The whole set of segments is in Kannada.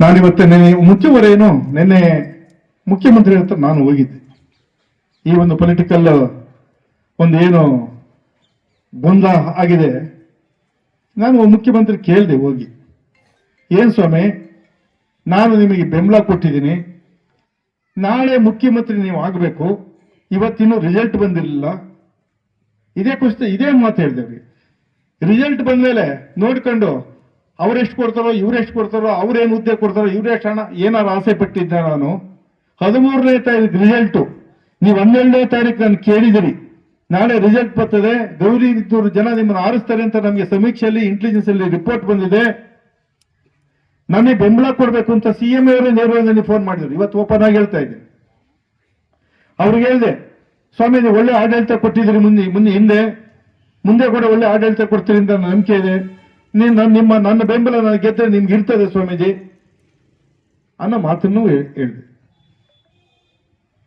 ನಾನಿವತ್ತು ನೆನೆ ಮುಖ್ಯವರೇನು ನಿನ್ನೆ ಮುಖ್ಯಮಂತ್ರಿ ಹತ್ರ ನಾನು ಹೋಗಿದ್ದೆ. ಈ ಒಂದು ಪೊಲಿಟಿಕಲ್ ಒಂದು ಏನು ಗೊಂದಲ ಆಗಿದೆ. ನಾನು ಮುಖ್ಯಮಂತ್ರಿ ಕೇಳಿದೆ ಹೋಗಿ. ಏನ್ ಸ್ವಾಮಿ, ನಾನು ನಿಮಗೆ ಬೆಂಬಲ ಕೊಟ್ಟಿದ್ದೀನಿ. ನಾಳೆ ಮುಖ್ಯಮಂತ್ರಿ ನೀವು ಆಗಬೇಕು. ಇವತ್ತಿನ್ನೂ ರಿಸಲ್ಟ್ ಬಂದಿರಲಿಲ್ಲ. ಇದೇ ಕುಸ್ತ ಇದೇ ಮಾತು ಹೇಳಿದೆ ರಿಸಲ್ಟ್ ಬಂದ್ಮೇಲೆ ನೋಡ್ಕೊಂಡು ಅವ್ರೆಷ್ಟು ಕೊಡ್ತಾರೋ ಇವ್ರೆಷ್ಟು ಕೊಡ್ತಾರೋ ಅವ್ರೇನು ಹುದ್ದೆ ಕೊಡ್ತಾರೋ ಇವ್ರೆಷ್ಟು ಹಣ, ಏನಾರು ಆಸೆ ಪಟ್ಟಿದ್ದೆ ನಾನು? ಹದಿಮೂರನೇ ತಾರೀಕು ರಿಸಲ್ಟು ನೀವು ಹನ್ನೆರಡನೇ ತಾರೀಕು ನಾನು ಕೇಳಿದಿರಿ. ನಾಳೆ ರಿಸಲ್ಟ್ ಬರ್ತದೆ. ಗೌರಿ ನಿತ್ತೂರು ಜನ ನಿಮ್ಮನ್ನು ಆರಿಸ್ತಾರೆ ಅಂತ ನಮಗೆ ಸಮೀಕ್ಷೆಯಲ್ಲಿ ಇಂಟೆಲಿಜೆನ್ಸ್ ಅಲ್ಲಿ ರಿಪೋರ್ಟ್ ಬಂದಿದೆ. ನನಗೆ ಬೆಂಬಲ ಕೊಡಬೇಕು ಅಂತ ಸಿ ಎಂ ಅವರೇ ನೇರವಾಗಿ ಫೋನ್ ಮಾಡಿದ್ರು. ಇವತ್ತು ಓಪನ್ ಆಗಿ ಹೇಳ್ತಾ ಇದ್ದೀನಿ. ಅವ್ರಿಗೆ ಹೇಳಿದೆ, ಸ್ವಾಮಿ ಒಳ್ಳೆ ಆಡಳಿತ ಕೊಟ್ಟಿದ್ದೀರಿ ಮುಂದೆ ಮುಂದೆ ಹಿಂದೆ. ಮುಂದೆ ಕೂಡ ಒಳ್ಳೆ ಆಡಳಿತ ಕೊಡ್ತೀರಿ ಅಂತ ನಂಬಿಕೆ ಇದೆ. ನೀನ್ ನಿಮ್ಮ, ನನ್ನ ಬೆಂಬಲ ನನಗೆ ಗೆದ್ದರೆ ನಿಮ್ಗೆ ಇರ್ತದೆ ಸ್ವಾಮೀಜಿ. ಅನ್ನೋ ಮಾತನ್ನು ಹೇಳಿದೆ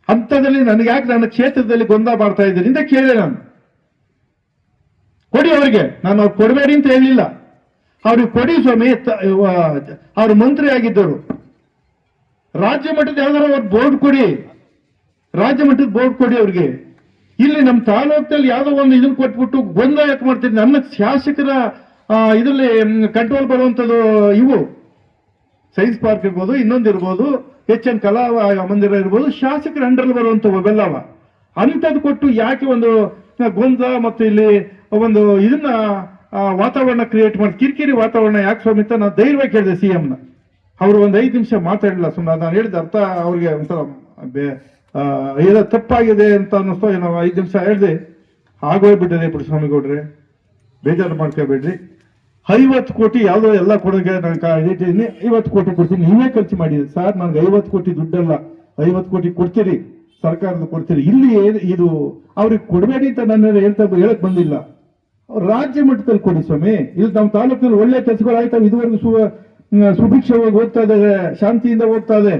ಹಂತದಲ್ಲಿ ನನಗೆ ಯಾಕೆ ನನ್ನ ಕ್ಷೇತ್ರದಲ್ಲಿ ಗೊಂದ ಮಾಡ್ತಾ ಇದ್ದೀನಿ ಅಂತ ಕೇಳಿದೆ ನಾನು. ಕೊಡಿ ಅವರಿಗೆ. ನಾನು ಅವ್ರು ಕೊಡಬೇಡಿ ಅಂತ ಹೇಳಿಲ್ಲ. ಅವ್ರಿಗೆ ಕೊಡಿ ಸ್ವಾಮಿ ಅವರು ಮಂತ್ರಿ ಆಗಿದ್ದರು ರಾಜ್ಯ ಮಟ್ಟದ ಯಾವ್ದಾರ ಅವ್ರ ಬೋರ್ಡ್ ಕೊಡಿ. ರಾಜ್ಯ ಮಟ್ಟದ ಬೋರ್ಡ್ ಕೊಡಿ ಅವ್ರಿಗೆ. ಇಲ್ಲಿ ನಮ್ಮ ತಾಲೂಕಲ್ಲಿ ಯಾವುದೋ ಒಂದು ಇದನ್ನು ಕೊಟ್ಬಿಟ್ಟು ಗೊಂದಲ ಯಾಕೆ ಮಾಡ್ತೀರಿ? ನನ್ನ ಶಾಸಕರ ಇದರಲ್ಲಿ ಕಂಟ್ರೋಲ್ ಬರುವಂತದ್ದು ಇವು. ಸೈನ್ಸ್ ಪಾರ್ಕ್ ಇರ್ಬೋದು, ಇನ್ನೊಂದು ಇರ್ಬೋದು ಎಚ್ ಎನ್ ಕಲಾ ಮಂದಿರ ಇರ್ಬೋದು, ಶಾಸಕರ ಅಂಡರ್ಲಿ ಬರುವಂಥವು ಅವೆಲ್ಲವ ಅಂಥದ್ದು ಕೊಟ್ಟು ಯಾಕೆ ಒಂದು ಗೊಂದ ಮತ್ತು ಇಲ್ಲಿ ಒಂದು ಇದನ್ನ ವಾತಾವರಣ ಕ್ರಿಯೇಟ್ ಮಾಡಿ, ಕಿರಿಕಿರಿ ವಾತಾವರಣ ಯಾಕೆ ಸ್ವಾಮಿ ಅಂತ ನಾನು ಧೈರ್ಯವಾಗಿ ಕೇಳಿದೆ ಸಿ ನ. ಅವರು ಒಂದು ಐದು ನಿಮಿಷ ಮಾತಾಡಲಿಲ್ಲ ಸುಮ್ಮನೆ ನಾನು ಹೇಳಿದ ಅರ್ಥ ಅವ್ರಿಗೆ ಒಂಥರ ಏನೋ ತಪ್ಪಾಗಿದೆ ಅಂತ ಅನ್ನಿಸ್ತೋ, ಏನೋ ಐದು ನಿಮಿಷ ಹೇಳಿದೆ. ಆಗೋಗ್ಬಿಟ್ಟಿದೆ ಬಿಡಿ ಸ್ವಾಮಿಗೌಡ್ರೆ. ಬೇಜಾರು ಮಾಡ್ಕೋಬೇಡ್ರಿ. ಐವತ್ತು ಕೋಟಿ ಯಾವುದೋ ಎಲ್ಲ ಕೊಡೋಕೆ ನಾನು ಇಟ್ಟಿದ್ದೀನಿ ಐವತ್ತು ಕೋಟಿ ಕೊಡ್ತೀನಿ. ನೀವೇ ಖರ್ಚು ಮಾಡಿದ್ರಿ ಸರ್, ನನಗೆ ಐವತ್ತು ಕೋಟಿ ದುಡ್ಡಲ್ಲ. ಐವತ್ತು ಕೋಟಿ ಕೊಡ್ತೀರಿ. ಸರ್ಕಾರದ ಕೊಡ್ತೀರಿ. ಇಲ್ಲಿ ಇದು ಅವ್ರಿಗೆ ಕೊಡಬೇಡಿ ಅಂತ ನನ್ನ ಹೇಳ್ತಾ ಹೇಳಕ್ ಬಂದಿಲ್ಲ. ರಾಜ್ಯ ಮಟ್ಟದಲ್ಲಿ ಕೊಡಿ ಸ್ವಾಮಿ. ಇಲ್ಲಿ ನಮ್ಮ ತಾಲೂಕಿನಲ್ಲಿ ಒಳ್ಳೆ ಕೆಲಸಗಳು ಆಯ್ತಾ. ಇದುವರೆಗೂ ಸು ಸುಭಿಕ್ಷವಾಗಿ ಹೋಗ್ತಾ ಇದೆ, ಶಾಂತಿಯಿಂದ ಹೋಗ್ತಾ ಇದೆ.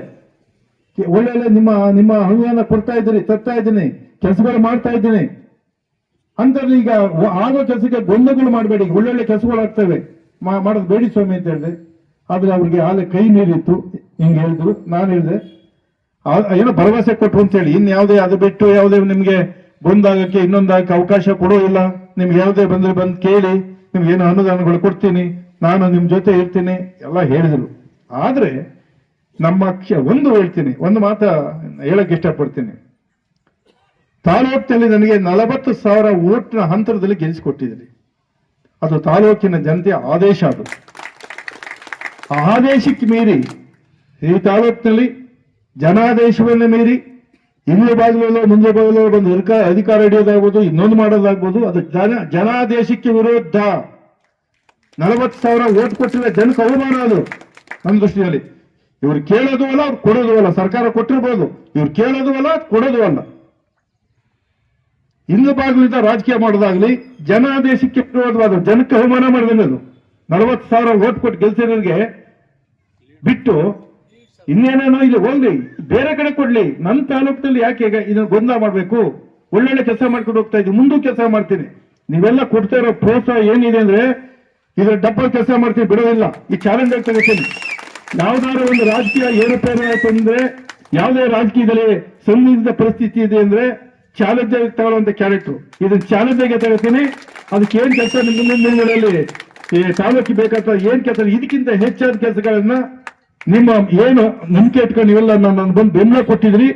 ಒಳ್ಳೆ ನಿಮ್ಮ ನಿಮ್ಮ ಅನುದಾನ ಕೊಡ್ತಾ ಇದ್ದೀರಿ ತರ್ತಾ ಇದ್ದೀನಿ. ಕೆಲಸಗಳು ಮಾಡ್ತಾ ಇದ್ದೀನಿ. ಅಂತಲ್ಲಿ ಈಗ ಆಗೋ ಕೆಲಸಕ್ಕೆ ಗೊಂದಲಗಳು ಮಾಡಬೇಡಿ. ಒಳ್ಳೊಳ್ಳೆ ಕೆಲಸಗಳು ಆಗ್ತವೆ. ಮಾ- ಮಾಡೋದು ಬೇಡಿ ಸ್ವಾಮಿ ಅಂತ ಹೇಳಿದೆ. ಆದ್ರೆ ಅವ್ರಿಗೆ ಆಲೆ ಕೈ ನೀರಿತ್ತು. ಹಿಂಗೆ ಹೇಳಿದ್ರು. ನಾನು ಹೇಳಿದೆ ಏನೋ ಭರವಸೆ ಕೊಟ್ರು ಅಂತ ಹೇಳಿ ಇನ್ ಯಾವುದೇ ಅದು ಬಿಟ್ಟು ಯಾವುದೇ ನಿಮ್ಗೆ ಬಂದಾಗಕ್ಕೆ ಇನ್ನೊಂದಾಗಕ್ಕೆ ಅವಕಾಶ ಕೊಡೋ ಇಲ್ಲ. ನಿಮ್ಗೆ ಯಾವುದೇ ಬಂದ್ರೆ ಬಂದು ಕೇಳಿ. ನಿಮ್ಗೆ ಏನೋ ಅನುದಾನಗಳು ಕೊಡ್ತೀನಿ. ನಾನು ನಿಮ್ ಜೊತೆ ಇರ್ತೀನಿ. ಎಲ್ಲ ಹೇಳಿದ್ರು. ಆದ್ರೆ ನಮ್ಮ ಒಂದು ಹೇಳ್ತೀನಿ. ಒಂದು ಮಾತ ಹೇಳಕ್ ಇಷ್ಟಪಡ್ತೀನಿ. ತಾಲೂಕಿನಲ್ಲಿ ನನಗೆ ನಲವತ್ತು ಸಾವಿರ ಓಟ್ನ ಹಂತರದಲ್ಲಿ ಗೆಲ್ಲಿಸಿಕೊಟ್ಟಿದ್ದೀನಿ. ಅದು ತಾಲೂಕಿನ ಜನತೆ ಆದೇಶ ಅದು. ಆದೇಶಕ್ಕೆ ಮೀರಿ ಈ ತಾಲೂಕಿನಲ್ಲಿ ಜನಾದೇಶವನ್ನು ಮೀರಿ ಇಲ್ಲಿ ಬಾಗಿಲಲ್ಲೋ, ಮುಂದೆ ಬಾಗಿಲೋ ಬಂದು ಅಧಿಕಾರ ಅಧಿಕಾರ ಹಿಡಿಯೋದಾಗ್ಬೋದು, ಇನ್ನೊಂದು ಮಾಡೋದಾಗ್ಬೋದು, ಅದು ಜನ, ಜನಾದೇಶಕ್ಕೆ ವಿರೋಧ ನಲವತ್ತು ಸಾವಿರ ಓಟ್ ಕೊಟ್ಟಿರೋ ಜನಕ್ಕೆ ಅವಮಾನ ಅದು ನನ್ನ ದೃಷ್ಟಿಯಲ್ಲಿ. ಇವ್ರು ಕೇಳೋದು ಅಲ್ಲ, ಅವ್ರು ಕೊಡೋದು ಅಲ್ಲ, ಸರ್ಕಾರ ಕೊಟ್ಟಿರ್ಬೋದು. ಇವ್ರು ಕೇಳೋದು ಅಲ್ಲ, ಕೊಡೋದು ಅಲ್ಲ. ಇಂದು ಭಾಗದಿಂದ ರಾಜಕೀಯ ಮಾಡೋದಾಗ್ಲಿ, ಜನಾದೇಶಕ್ಕೆ ವಿರೋಧವಾದ ಜನಕ್ಕೆ ಅವಮಾನ ಮಾಡಿದಂಗೆ ಅದು ನಲವತ್ತು ಸಾವಿರ ಓಟ್ ಕೊಟ್ಟು ಗೆಲ್ಸಿರೋರಿಗೆ ಬಿಟ್ಟು ಇನ್ನೇನೇನೋ ಇಲ್ಲಿ ಹೋಗ್ಲಿ, ಬೇರೆ ಕಡೆ ಕೊಡ್ಲಿ ನನ್ನ ತಾಲೂಕಿನಲ್ಲಿ ಯಾಕೆ ಇದನ್ನ ಗೊಂದಲ ಮಾಡಬೇಕು? ಒಳ್ಳೊಳ್ಳೆ ಕೆಲಸ ಮಾಡ್ಕೊಂಡು ಹೋಗ್ತಾ ಇದ್ದೀವಿ ಮುಂದೂ ಕೆಲಸ ಮಾಡ್ತೀನಿ. ನೀವೆಲ್ಲ ಕೊಡ್ತಾ ಇರೋ ಪ್ರೋತ್ಸಾಹ ಏನಿದೆ ಅಂದ್ರೆ, ಇದ್ರ ಡಬ್ಬ ಕೆಲಸ ಮಾಡ್ತೀನಿ, ಬಿಡೋದಿಲ್ಲ. ಈ ಚಾಲೆಂಜ್ ಆಗಿ ತಗೋತೀನಿ. ಯಾವ್ದಾದ್ರು ಒಂದು ರಾಜಕೀಯ ಏರುಪೇರು ಆಯ್ತು ಅಂದ್ರೆ, ಯಾವುದೇ ರಾಜಕೀಯದಲ್ಲಿ ಸಂದಿಗ್ಧ ಪರಿಸ್ಥಿತಿ ಇದೆ ಅಂದ್ರೆ ಚಾಲೆಂಜ್ ಆಗಿ ತಗೊಳ್ಳುವಂತ ಕ್ಯಾರೆಕ್ಟರ್ ಇದನ್ನ ಚಾಲೆಂಜ್ ಆಗಿ ತಗೋತೀನಿ ಅದಕ್ಕೆ ಏನ್ ಕೆಲಸ ಮುಂದಿನ ದಿನಗಳಲ್ಲಿ ಈ ತಾಲೂಕಿಗೆ ಬೇಕಾದ ಏನ್ ಕೆಲಸ? ಇದಕ್ಕಿಂತ ಹೆಚ್ಚಾದ ಕೆಲಸಗಳನ್ನ ನಿಮ್ಮ ಏನು ನಂಬಿಕೆ ಇಟ್ಕೊಂಡು ನೀವೆಲ್ಲ ನನ್ನ ಬಂದು ಬೆಂಬಲ ಕೊಟ್ಟಿದ್ರಿ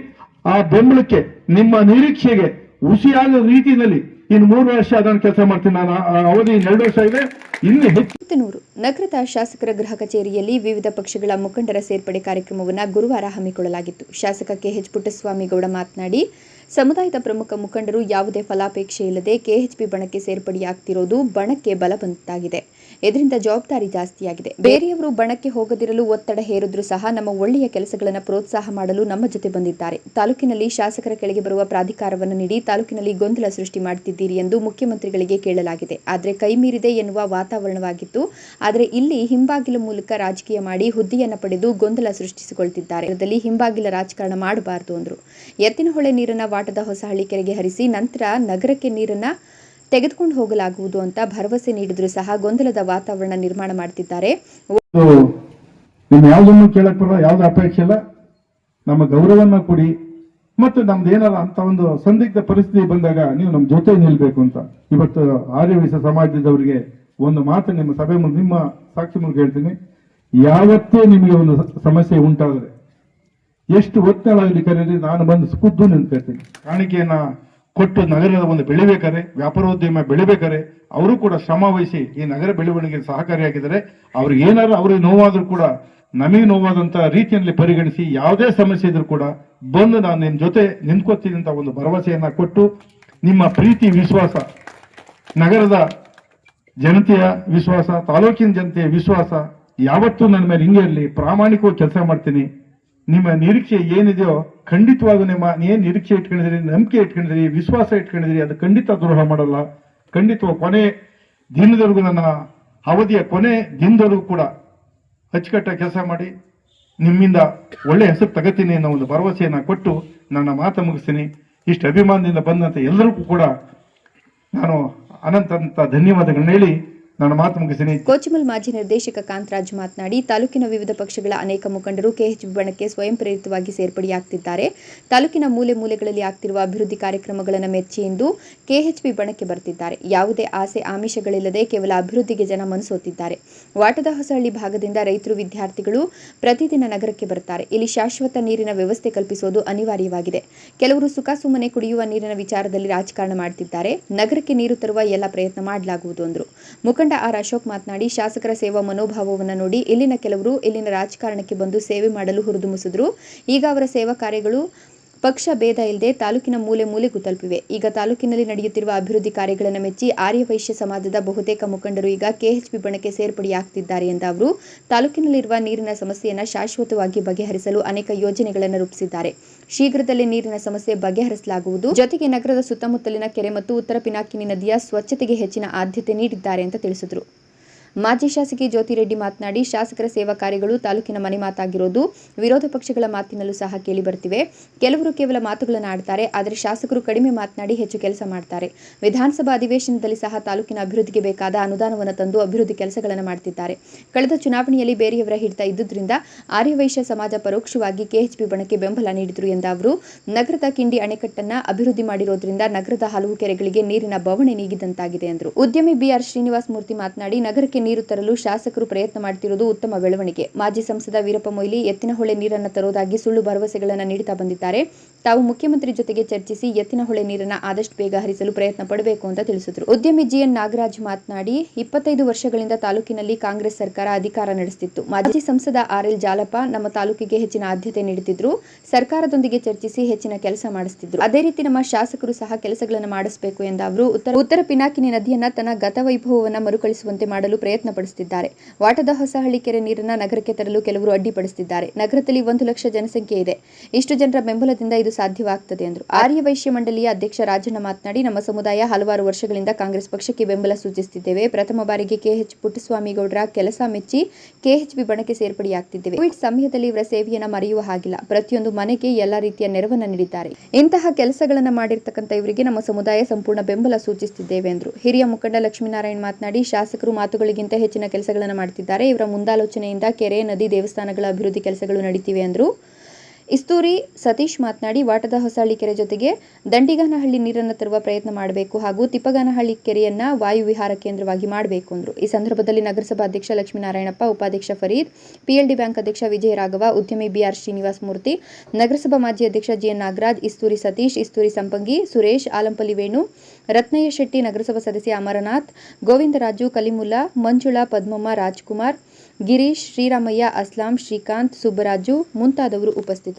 ಆ ಬೆಂಬಲಕ್ಕೆ ನಿಮ್ಮ ನಿರೀಕ್ಷೆಗೆ ಹುಸಿಯಾದ ರೀತಿಯಲ್ಲಿ ಇನ್ನು ಮೂರು ವರ್ಷ ಅದನ್ನು ಕೆಲಸ ಮಾಡ್ತೀನಿ. ನಾನು ಅವಧಿ ಎರಡು ವರ್ಷ ಇದೆ. ಇನ್ನು ಹೆಚ್ಚು ನಗರದ ಶಾಸಕರ ಗೃಹ ಕಚೇರಿಯಲ್ಲಿ ವಿವಿಧ ಪಕ್ಷಗಳ ಮುಖಂಡರ ಸೇರ್ಪಡೆ ಕಾರ್ಯಕ್ರಮವನ್ನು ಗುರುವಾರ ಹಮ್ಮಿಕೊಳ್ಳಲಾಗಿತ್ತು. ಶಾಸಕ ಕೆ ಕೆಎಚ್ ಪುಟ್ಟಸ್ವಾಮಿಗೌಡ ಮಾತನಾಡಿ ಸಮುದಾಯದ ಪ್ರಮುಖ ಮುಖಂಡರು ಯಾವುದೇ ಫಲಾಪೇಕ್ಷೆ ಇಲ್ಲದೆ ಕೆಎಚ್ಪಿ ಬಣಕ್ಕೆ ಸೇರ್ಪಡೆಯಾಗ್ತಿರೋದು ಬಣಕ್ಕೆ ಬಲ ಬಂತಾಗಿದೆ ಇದರಿಂದ ಜವಾಬ್ದಾರಿ ಜಾಸ್ತಿಯಾಗಿದೆ. ಬೇರೆಯವರು ಬಣಕ್ಕೆ ಹೋಗದಿರಲು ಒತ್ತಡ ಹೇರಿದ್ರು ಸಹ ನಮ್ಮ ಒಳ್ಳೆಯ ಕೆಲಸಗಳನ್ನು ಪ್ರೋತ್ಸಾಹ ಮಾಡಲು ನಮ್ಮ ಜೊತೆ ಬಂದಿದ್ದಾರೆ. ತಾಲೂಕಿನಲ್ಲಿ ಶಾಸಕರ ಕೆಳಗೆ ಬರುವ ಪ್ರಾಧಿಕಾರವನ್ನು ನೀಡಿ ತಾಲೂಕಿನಲ್ಲಿ ಗೊಂದಲ ಸೃಷ್ಟಿ ಮಾಡುತ್ತಿದ್ದೀರಿ ಎಂದು ಮುಖ್ಯಮಂತ್ರಿಗಳಿಗೆ ಕೇಳಲಾಗಿದೆ. ಆದರೆ ಕೈ ಮೀರಿದೆ ಎನ್ನುವ ವಾತಾವರಣವಾಗಿತ್ತು. ಆದರೆ ಇಲ್ಲಿ ಹಿಂಬಾಗಿಲ ಮೂಲಕ ರಾಜಕೀಯ ಮಾಡಿ ಹುದ್ದೆಯನ್ನು ಪಡೆದು ಗೊಂದಲ ಸೃಷ್ಟಿಸಿಕೊಳ್ತಿದ್ದಾರೆ. ಇದರಲ್ಲಿ ಹಿಂಬಾಗಿಲ ರಾಜಕಾರಣ ಮಾಡಬಾರದು ಅಂದರು. ಎತ್ತಿನಹೊಳೆ ನೀರನ್ನ ವಾಟದ ಹೊಸಹಳ್ಳಿ ಕೆರೆಗೆ ಹರಿಸಿ ನಂತರ ನಗರಕ್ಕೆ ನೀರನ್ನ ತೆಗೆದುಕೊಂಡು ಹೋಗಲಾಗುವುದು ಅಂತ ಭರವಸೆ ನೀಡಿದ್ರು ಸಹ ಗೊಂದಲದ ವಾತಾವರಣ ನಿರ್ಮಾಣ ಮಾಡುತ್ತಿದ್ದಾರೆ ಯಾವ್ದನ್ನು ಯಾವ್ದು ಅಪೇಕ್ಷೆ ಇಲ್ಲ. ನಮ್ಮ ಗೌರವನ್ನ ಕೊಡಿ. ಮತ್ತು ನಮ್ದು ಏನಲ್ಲ ಅಂತ ಒಂದು ಸಂದಿಗ್ಧ ಪರಿಸ್ಥಿತಿ ಬಂದಾಗ ನೀವು ನಮ್ಮ ಜೊತೆ ನಿಲ್ಬೇಕು ಅಂತ. ಇವತ್ತು ಆರ್ಯವೀಸ ಸಮಾಜದವರಿಗೆ ಒಂದು ಮಾತು ನಿಮ್ಮ ಸಭೆ ಮುಂದೆ, ನಿಮ್ಮ ಸಾಕ್ಷಿ ಮೂಲಕ ಹೇಳ್ತೀನಿ. ಯಾವತ್ತೇ ನಿಮಗೆ ಒಂದು ಸಮಸ್ಯೆ ಉಂಟಾದರೆ, ಎಷ್ಟು ಒತ್ತಡ ಇಲ್ಲಿ ಕರೀರಿ, ನಾನು ಬಂದು ಖುದ್ದು ನಿಂತ್ಕೊಳ್ತೀನಿ ಕಾಣಿಕೆಯನ್ನ ಕೊಟ್ಟು ನಗರದ ಒಂದು ಬೆಳಿಬೇಕಾದ್ರೆ, ವ್ಯಾಪಾರೋದ್ಯಮ ಬೆಳಿಬೇಕಾದ್ರೆ, ಅವರು ಕೂಡ ಶ್ರಮ ವಹಿಸಿ ಈ ನಗರ ಬೆಳವಣಿಗೆಗೆ ಸಹಕಾರಿಯಾಗಿದ್ದಾರೆ. ಅವ್ರಿಗೆ ಏನಾದ್ರು ಅವ್ರಿಗೆ ನೋವಾದ್ರೂ ಕೂಡ, ನಮಗೆ ನೋವಾದಂತ ರೀತಿಯಲ್ಲಿ ಪರಿಗಣಿಸಿ, ಯಾವುದೇ ಸಮಸ್ಯೆ ಇದ್ರೂ ಕೂಡ ಬಂದು ನಾನು ನಿಮ್ಮ ಜೊತೆ ನಿಂತ್ಕೋತೀನಿ ಅಂತ ಒಂದು ಭರವಸೆಯನ್ನ ಕೊಟ್ಟು, ನಿಮ್ಮ ಪ್ರೀತಿ, ವಿಶ್ವಾಸ, ನಗರದ ಜನತೆಯ ವಿಶ್ವಾಸ, ತಾಲೂಕಿನ ಜನತೆಯ ವಿಶ್ವಾಸ, ಯಾವತ್ತೂ ನನ್ನ ಮೇಲೆ ಹಿಂಗೆ ಇರಲಿ, ಪ್ರಾಮಾಣಿಕವಾಗಿ ಕೆಲಸ ಮಾಡ್ತೀನಿ. ನಿಮ್ಮ ನಿರೀಕ್ಷೆ ಏನಿದೆಯೋ ಖಂಡಿತವಾಗೂ ನಿಮ್ಮ ಏನು ನಿರೀಕ್ಷೆ ಇಟ್ಕೊಂಡಿದ್ರಿ ನಂಬಿಕೆ ಇಟ್ಕೊಂಡಿದ್ರಿ ವಿಶ್ವಾಸ ಇಟ್ಕೊಂಡಿದ್ರಿ ಅದು ಖಂಡಿತ ದ್ರೋಹ ಮಾಡಲ್ಲ. ಖಂಡಿತ ಕೊನೆ ದಿನದವರೆಗೂ ನನ್ನ ಅವಧಿಯ ಕೊನೆ ದಿನದವರೆಗೂ ಕೂಡ ಅಚ್ಚುಕಟ್ಟ ಕೆಲಸ ಮಾಡಿ ನಿಮ್ಮಿಂದ ಒಳ್ಳೆ ಹೆಸರು ತಗತೀನಿ ಅನ್ನೋ ಒಂದು ಭರವಸೆಯನ್ನು ಕೊಟ್ಟು ನನ್ನ ಮಾತು ಮುಗಿಸ್ತೀನಿ. ಇಷ್ಟು ಅಭಿಮಾನದಿಂದ ಬಂದಂತ ಎಲ್ಲರಿಗೂ ಕೂಡ ನಾನು ಅನಂತ ಧನ್ಯವಾದಗಳನ್ನ ಹೇಳಿ ನನ್ನ ಮಾತು ಮುಗಿಸಿನಿ ಕೋಚಿಮಲ್ ಮಾಜಿ ನಿರ್ದೇಶಕ ಕಾಂತರಾಜ್ ಮಾತನಾಡಿ, ತಾಲೂಕಿನ ವಿವಿಧ ಪಕ್ಷಗಳ ಅನೇಕ ಮುಖಂಡರು ಕೆಎಚ್ ಬಣಕ್ಕೆ ಸ್ವಯಂ ಪ್ರೇರಿತವಾಗಿ ಸೇರ್ಪಡೆಯಾಗ್ತಿದ್ದಾರೆ ತಾಲೂಕಿನ ಮೂಲೆ ಮೂಲೆಗಳಲ್ಲಿ ಆಗ್ತಿರುವ ಅಭಿವೃದ್ಧಿ ಕಾರ್ಯಕ್ರಮಗಳನ್ನು ಮೆಚ್ಚಿ ಎಂದು ಕೆಎಚ್ಬಿ ಬಣಕ್ಕೆ ಬರ್ತಿದ್ದಾರೆ. ಯಾವುದೇ ಆಸೆ ಆಮಿಷಗಳಿಲ್ಲದೆ ಕೇವಲ ಅಭಿವೃದ್ಧಿಗೆ ಜನ ಮನಸೋತಿದ್ದಾರೆ ವಾಟದ ಹೊಸಹಳ್ಳಿ ಭಾಗದಿಂದ ರೈತರು, ವಿದ್ಯಾರ್ಥಿಗಳು ಪ್ರತಿದಿನ ನಗರಕ್ಕೆ ಬರುತ್ತಾರೆ ಇಲ್ಲಿ ಶಾಶ್ವತ ನೀರಿನ ವ್ಯವಸ್ಥೆ ಕಲ್ಪಿಸುವುದು ಅನಿವಾರ್ಯವಾಗಿದೆ. ಕೆಲವರು ಸುಖ ಸುಮ್ಮನೆ ಕುಡಿಯುವ ನೀರಿನ ವಿಚಾರದಲ್ಲಿ ರಾಜಕಾರಣ ಮಾಡ್ತಿದ್ದಾರೆ. ನಗರಕ್ಕೆ ನೀರು ತರುವ ಎಲ್ಲ ಪ್ರಯತ್ನ ಮಾಡಲಾಗುವುದು, ಅಂದರು. ಮುಖಂಡ ಆರ್ ಅಶೋಕ್ ಮಾತನಾಡಿ, ಶಾಸಕರ ಸೇವಾ ಮನೋಭಾವವನ್ನು ನೋಡಿ ಇಲ್ಲಿನ ಕೆಲವರು ಇಲ್ಲಿನ ರಾಜಕಾರಣಕ್ಕೆ ಬಂದು ಸೇವೆ ಮಾಡಲು ಹುರಿದುಂಬಿಸಿದ್ರು ಈಗ ಅವರ ಸೇವಾ ಕಾರ್ಯಗಳು ಪಕ್ಷ ಭೇದ ಇಲ್ಲದೆ ತಾಲೂಕಿನ ಮೂಲೆ ಮೂಲೆಗೂ ತಲುಪಿವೆ. ಈಗ ತಾಲೂಕಿನಲ್ಲಿ ನಡೆಯುತ್ತಿರುವ ಅಭಿವೃದ್ಧಿ ಕಾರ್ಯಗಳನ್ನು ಮೆಚ್ಚಿ ಆರ್ಯವೈಶ್ಯ ಸಮಾಜದ ಬಹುತೇಕ ಮುಖಂಡರು ಈಗ ಕೆಎಚ್ಪಿ ಬಣಕ್ಕೆ ಸೇರ್ಪಡೆಯಾಗ್ತಿದ್ದಾರೆ ಎಂದ ಅವರು, ತಾಲೂಕಿನಲ್ಲಿರುವ ನೀರಿನ ಸಮಸ್ಯೆಯನ್ನು ಶಾಶ್ವತವಾಗಿ ಬಗೆಹರಿಸಲು ಅನೇಕ ಯೋಜನೆಗಳನ್ನು ರೂಪಿಸಿದ್ದಾರೆ. ಶೀಘ್ರದಲ್ಲೇ ನೀರಿನ ಸಮಸ್ಯೆ ಬಗೆಹರಿಸಲಾಗುವುದು. ಜೊತೆಗೆ ನಗರದ ಸುತ್ತಮುತ್ತಲಿನ ಕೆರೆ ಮತ್ತು ಉತ್ತರ ಪಿನಾಕಿನಿ ನದಿಯ ಸ್ವಚ್ಛತೆಗೆ ಹೆಚ್ಚಿನ ಆದ್ಯತೆ ನೀಡಿದ್ದಾರೆ ಅಂತ ತಿಳಿಸಿದರು. ಮಾಜಿ ಶಾಸಕಿ ಜ್ಯೋತಿರೆಡ್ಡಿ ಮಾತನಾಡಿ, ಶಾಸಕರ ಸೇವಾ ಕಾರ್ಯಗಳು ತಾಲೂಕಿನ ಮನೆ ಮಾತಾಗಿರೋದು ವಿರೋಧ ಪಕ್ಷಗಳ ಮಾತಿನಲ್ಲೂ ಸಹ ಕೇಳಿ ಬರ್ತಿವೆ. ಕೆಲವರು ಕೇವಲ ಮಾತುಗಳನ್ನು ಆಡ್ತಾರೆ, ಆದರೆ ಶಾಸಕರು ಕಡಿಮೆ ಮಾತನಾಡಿ ಹೆಚ್ಚು ಕೆಲಸ ಮಾಡ್ತಾರೆ. ವಿಧಾನಸಭಾ ಅಧಿವೇಶನದಲ್ಲಿ ಸಹ ತಾಲೂಕಿನ ಅಭಿವೃದ್ಧಿಗೆ ಬೇಕಾದ ಅನುದಾನವನ್ನು ತಂದು ಅಭಿವೃದ್ಧಿ ಕೆಲಸಗಳನ್ನು ಮಾಡ್ತಿದ್ದಾರೆ. ಕಳೆದ ಚುನಾವಣೆಯಲ್ಲಿ ಬೇರೆಯವರ ಹಿಡಿತ ಇದ್ದುದರಿಂದ ಆರ್ಯವೈಶ್ಯ ಸಮಾಜ ಪರೋಕ್ಷವಾಗಿ ಕೆಎಚ್ಪಿ ಬಣಕ್ಕೆ ಬೆಂಬಲ ನೀಡಿದರು ಎಂದ ಅವರು, ನಗರದ ಕಿಂಡಿ ಅಣೆಕಟ್ಟನ್ನ ಅಭಿವೃದ್ಧಿ ಮಾಡಿರೋದ್ರಿಂದ ನಗರದ ಹಲವು ಕೆರೆಗಳಿಗೆ ನೀರಿನ ಬವಣೆ ನೀಗಿದಂತಾಗಿದೆ ಎಂದರು. ಉದ್ಯಮಿ ಬಿಆರ್ ಶ್ರೀನಿವಾಸ್ ಮೂರ್ತಿ ಮಾತನಾಡಿ, ನಗರಕ್ಕೆ ನೀರು ತರಲು ಶಾಸಕರು ಪ್ರಯತ್ನ ಮಾಡುತ್ತಿರುವುದು ಉತ್ತಮ ಬೆಳವಣಿಗೆ. ಮಾಜಿ ಸಂಸದ ವೀರಪ್ಪ ಮೊಯ್ಲಿ ಎತ್ತಿನಹೊಳೆ ನೀರನ್ನು ತರುವುದಾಗಿ ಸುಳ್ಳು ಭರವಸೆಗಳನ್ನು ನೀಡುತ್ತಾ ಬಂದಿದ್ದಾರೆ. ತಾವು ಮುಖ್ಯಮಂತ್ರಿ ಜೊತೆಗೆ ಚರ್ಚಿಸಿ ಎತ್ತಿನಹೊಳೆ ನೀರನ್ನು ಆದಷ್ಟು ಬೇಗ ಹರಿಸಲು ಪ್ರಯತ್ನ ಪಡಬೇಕು ಅಂತ ತಿಳಿಸಿದರು. ಉದ್ಯಮಿ ಜಿಎನ್ ನಾಗರಾಜ್ ಮಾತನಾಡಿ, ಇಪ್ಪತ್ತೈದು ವರ್ಷಗಳಿಂದ ತಾಲೂಕಿನಲ್ಲಿ ಕಾಂಗ್ರೆಸ್ ಸರ್ಕಾರ ಅಧಿಕಾರ ನಡೆಸುತ್ತಿತ್ತು ಮಾಜಿ ಸಂಸದ ಆರ್ಎಲ್ ಜಾಲಪ್ಪ ನಮ್ಮ ತಾಲೂಕಿಗೆ ಹೆಚ್ಚಿನ ಆದ್ಯತೆ ನೀಡುತ್ತಿದ್ರು. ಸರ್ಕಾರದೊಂದಿಗೆ ಚರ್ಚಿಸಿ ಹೆಚ್ಚಿನ ಕೆಲಸ ಮಾಡಿಸುತ್ತಿದ್ರು ಅದೇ ರೀತಿ ನಮ್ಮ ಶಾಸಕರು ಸಹ ಕೆಲಸಗಳನ್ನು ಮಾಡಿಸಬೇಕು ಎಂದ ಅವರು, ಉತ್ತರ ಉತ್ತರ ಪಿನಾಕಿನಿ ನದಿಯನ್ನ ತನ್ನ ಗತವೈಭವವನ್ನು ಮರುಕಳಿಸುವಂತೆ ಮಾಡಲು ಪ್ರಯತ್ನ ಪಡಿಸುತ್ತಿದ್ದಾರೆ ವಾಟದ ಹೊಸಹಳ್ಳಿ ಕೆರೆ ನೀರನ್ನು ನಗರಕ್ಕೆ ತರಲು ಕೆಲವರು ಅಡ್ಡಿಪಡಿಸುತ್ತಿದ್ದಾರೆ. ನಗರದಲ್ಲಿ ಒಂದು ಲಕ್ಷ ಜನಸಂಖ್ಯೆ ಇದೆ. ಇಷ್ಟು ಜನರ ಬೆಂಬಲದಿಂದ ಇದು ಸಾಧ್ಯವಾಗುತ್ತದೆ ಎಂದರು. ಆರ್ಯ ವೈಶ್ಯ ಮಂಡಳಿಯ ಅಧ್ಯಕ್ಷ ರಾಜಣ್ಣ ಮಾತನಾಡಿ, ನಮ್ಮ ಸಮುದಾಯ ಹಲವಾರು ವರ್ಷಗಳಿಂದ ಕಾಂಗ್ರೆಸ್ ಪಕ್ಷಕ್ಕೆ ಬೆಂಬಲ ಸೂಚಿಸುತ್ತಿದ್ದೇವೆ. ಪ್ರಥಮ ಬಾರಿಗೆ ಕೆಎಚ್ ಪುಟ್ಟಸ್ವಾಮಿಗೌಡರ ಕೆಲಸ ಮೆಚ್ಚಿ ಕೆಎಚ್ಬಿ ಬಣಕ್ಕೆ ಸೇರ್ಪಡೆಯಾಗ್ತಿದ್ದೇವೆ. ಕೋವಿಡ್ ಸಮಯದಲ್ಲಿ ಇವರ ಸೇವೆಯನ್ನು ಮರೆಯುವ ಹಾಗಿಲ್ಲ. ಪ್ರತಿಯೊಂದು ಮನೆಗೆ ಎಲ್ಲ ರೀತಿಯ ನೆರವನ್ನು ನೀಡಿದ್ದಾರೆ. ಇಂತಹ ಕೆಲಸಗಳನ್ನು ಮಾಡಿರ್ತಕ್ಕಂಥ ಇವರಿಗೆ ನಮ್ಮ ಸಮುದಾಯ ಸಂಪೂರ್ಣ ಬೆಂಬಲ ಸೂಚಿಸುತ್ತಿದ್ದೇವೆ ಎಂದರು. ಹಿರಿಯ ಮುಖಂಡ ಲಕ್ಷ್ಮೀನಾರಾಯಣ್ ಮಾತನಾಡಿ, ಶಾಸಕರು ಮಾತುಗಳಿಗಿಂತ ಹೆಚ್ಚಿನ ಕೆಲಸಗಳನ್ನು ಮಾಡುತ್ತಿದ್ದಾರೆ ಇವರ ಮುಂದಾಲೋಚನೆಯಿಂದ ಕೆರೆ ನದಿ ದೇವಸ್ಥಾನಗಳ ಅಭಿವೃದ್ಧಿ ಕೆಲಸಗಳು ನಡೀತಿವೆ ಎಂದರು ಇಸ್ತೂರಿ ಸತೀಶ್ ಮಾತನಾಡಿ ವಾಟದ ಹೊಸಹಳ್ಳಿ ಕೆರೆ ಜೊತೆಗೆ ದಂಡಿಗಾನಹಳ್ಳಿ ನೀರನ್ನು ತರುವ ಪ್ರಯತ್ನ ಮಾಡಬೇಕು ಹಾಗೂ ತಿಪ್ಪಗಾನಹಳ್ಳಿ ಕೆರೆಯನ್ನು ವಾಯು ವಿಹಾರ ಕೇಂದ್ರವಾಗಿ ಮಾಡಬೇಕು ಅಂದರು. ಈ ಸಂದರ್ಭದಲ್ಲಿ ನಗರಸಭಾ ಅಧ್ಯಕ್ಷ ಲಕ್ಷ್ಮೀನಾರಾಯಣಪ್ಪ, ಉಪಾಧ್ಯಕ್ಷ ಫರೀದ್, ಪಿಎಲ್ಡಿ ಬ್ಯಾಂಕ್ ಅಧ್ಯಕ್ಷ ವಿಜಯ ರಾಘವ ಉದ್ಯಮಿ ಬಿಆರ್ ಶ್ರೀನಿವಾಸ ಮೂರ್ತಿ, ನಗರಸಭಾ ಮಾಜಿ ಅಧ್ಯಕ್ಷ ಜಿಎನ್ ನಾಗರಾಜ್, ಇಸ್ತೂರಿ ಸತೀಶ್, ಇಸ್ತೂರಿ ಸಂಪಂಗಿ ಸುರೇಶ್, ಆಲಂಪಲ್ಲಿ ವೇಣು, ರತ್ನಯ್ಯ ಶೆಟ್ಟಿ, ನಗರಸಭಾ ಸದಸ್ಯ ಅಮರನಾಥ್, ಗೋವಿಂದರಾಜು, ಕಲಿಮುಲ್ಲಾ, ಮಂಜುಳಾ, ಪದ್ಮಮ್ಮ, ರಾಜ್ಕುಮಾರ್ ಗಿರೀಶ್ ಶ್ರೀರಾಮಯ್ಯ ಅಸ್ಲಾಂ ಶ್ರೀಕಾಂತ್ ಸುಬ್ಬರಾಜು ಮುಂತಾದವರು ಉಪಸ್ಥಿತರಿದ್ದರು.